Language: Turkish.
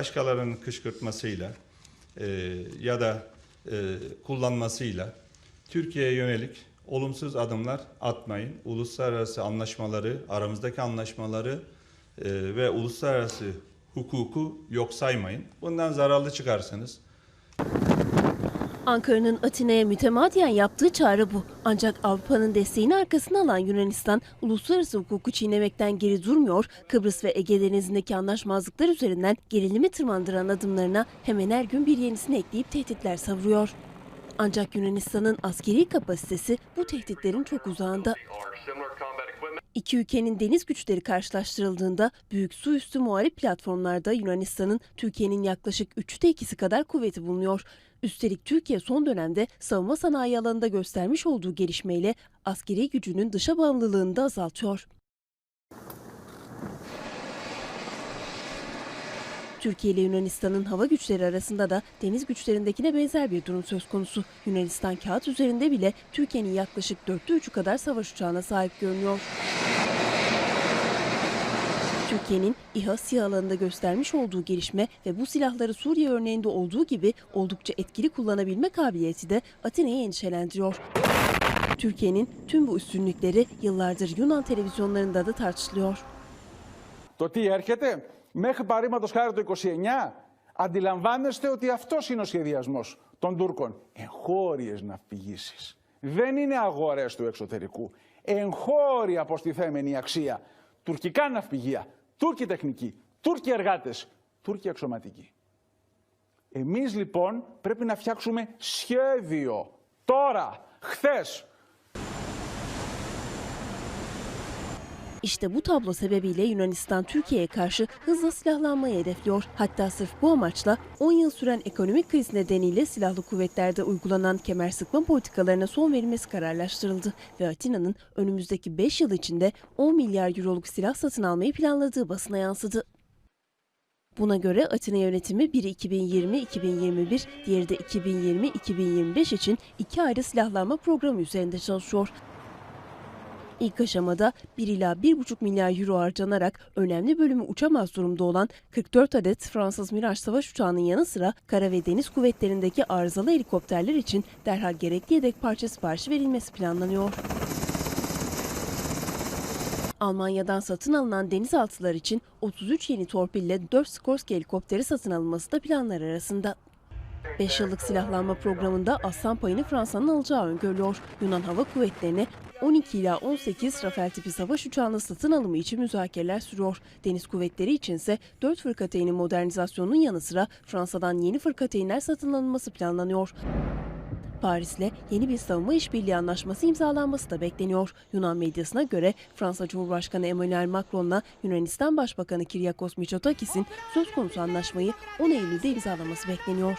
başkalarının kışkırtmasıyla e, ya da e, kullanmasıyla Türkiye'ye yönelik olumsuz adımlar atmayın. Uluslararası anlaşmaları, aramızdaki anlaşmaları e, ve uluslararası hukuku yok saymayın. Bundan zararlı çıkarsınız. Ankara'nın Atina'ya mütemadiyen yaptığı çağrı bu. Ancak Avrupa'nın desteğini arkasına alan Yunanistan, uluslararası hukuku çiğnemekten geri durmuyor, Kıbrıs ve Ege Denizi'ndeki anlaşmazlıklar üzerinden gerilimi tırmandıran adımlarına hemen her gün bir yenisini ekleyip tehditler savuruyor. Ancak Yunanistan'ın askeri kapasitesi bu tehditlerin çok uzağında. İki ülkenin deniz güçleri karşılaştırıldığında büyük su üstü muharip platformlarda Yunanistan'ın Türkiye'nin yaklaşık üçte ikisi kadar kuvveti bulunuyor. Üstelik Türkiye son dönemde savunma sanayi alanında göstermiş olduğu gelişmeyle askeri gücünün dışa bağımlılığını da azaltıyor. Türkiye ile Yunanistan'ın hava güçleri arasında da deniz güçlerindekine benzer bir durum söz konusu. Yunanistan kağıt üzerinde bile Türkiye'nin yaklaşık 4'te 3'ü kadar savaş uçağına sahip görünüyor. Türkiye'nin İHA SİHA alanında göstermiş olduğu gelişme ve bu silahları Suriye örneğinde olduğu gibi oldukça etkili kullanabilme kabiliyeti de Atina'yı endişelendiriyor. Türkiye'nin tüm bu üstünlükleri yıllardır Yunan televizyonlarında da tartışılıyor. Totti erkete μέχρι παρήματος χάρη το 29 αντιλαμβάνεστε ότι αυτός είναι ο σχεδιασμός των Τούρκων. Εγχώριες ναυπηγήσεις. Δεν είναι αγορές του εξωτερικού. Εγχώρια προστιθέμενη αξία. Τουρκικά ναυπηγεία, Τούρκοι τεχνικοί, Τούρκοι εργάτες, Τούρκοι αξιωματικοί. Εμείς λοιπόν πρέπει να φτιάξουμε σχέδιο. Τώρα, χθες, İşte bu tablo sebebiyle Yunanistan Türkiye'ye karşı hızla silahlanmayı hedefliyor. Hatta sırf bu amaçla 10 yıl süren ekonomik kriz nedeniyle silahlı kuvvetlerde uygulanan kemer sıkma politikalarına son verilmesi kararlaştırıldı ve Atina'nın önümüzdeki 5 yıl içinde 10 milyar euroluk silah satın almayı planladığı basına yansıdı. Buna göre Atina yönetimi biri 2020-2021, diğeri de 2020-2025 için iki ayrı silahlanma programı üzerinde çalışıyor. İlk aşamada 1 ila 1,5 milyar euro harcanarak önemli bölümü uçamaz durumda olan 44 adet Fransız Mirage savaş uçağının yanı sıra kara ve deniz kuvvetlerindeki arızalı helikopterler için derhal gerekli yedek parça siparişi verilmesi planlanıyor. Almanya'dan satın alınan denizaltılar için 33 yeni torpille 4 Skorsky helikopteri satın alınması da planlar arasında. 5 yıllık silahlanma programında aslan payını Fransa'nın alacağı öngörülüyor. Yunan Hava Kuvvetleri'ne 12 ila 18 Rafael tipi savaş uçağının satın alımı için müzakereler sürüyor. Deniz kuvvetleri içinse 4 fırkateynin modernizasyonunun yanı sıra Fransa'dan yeni fırkateynler satın alınması planlanıyor. Paris'le yeni bir savunma işbirliği anlaşması imzalanması da bekleniyor. Yunan medyasına göre Fransa Cumhurbaşkanı Emmanuel Macron'la Yunanistan Başbakanı Kyriakos Mitsotakis'in söz konusu anlaşmayı 10 Eylül'de imzalaması bekleniyor.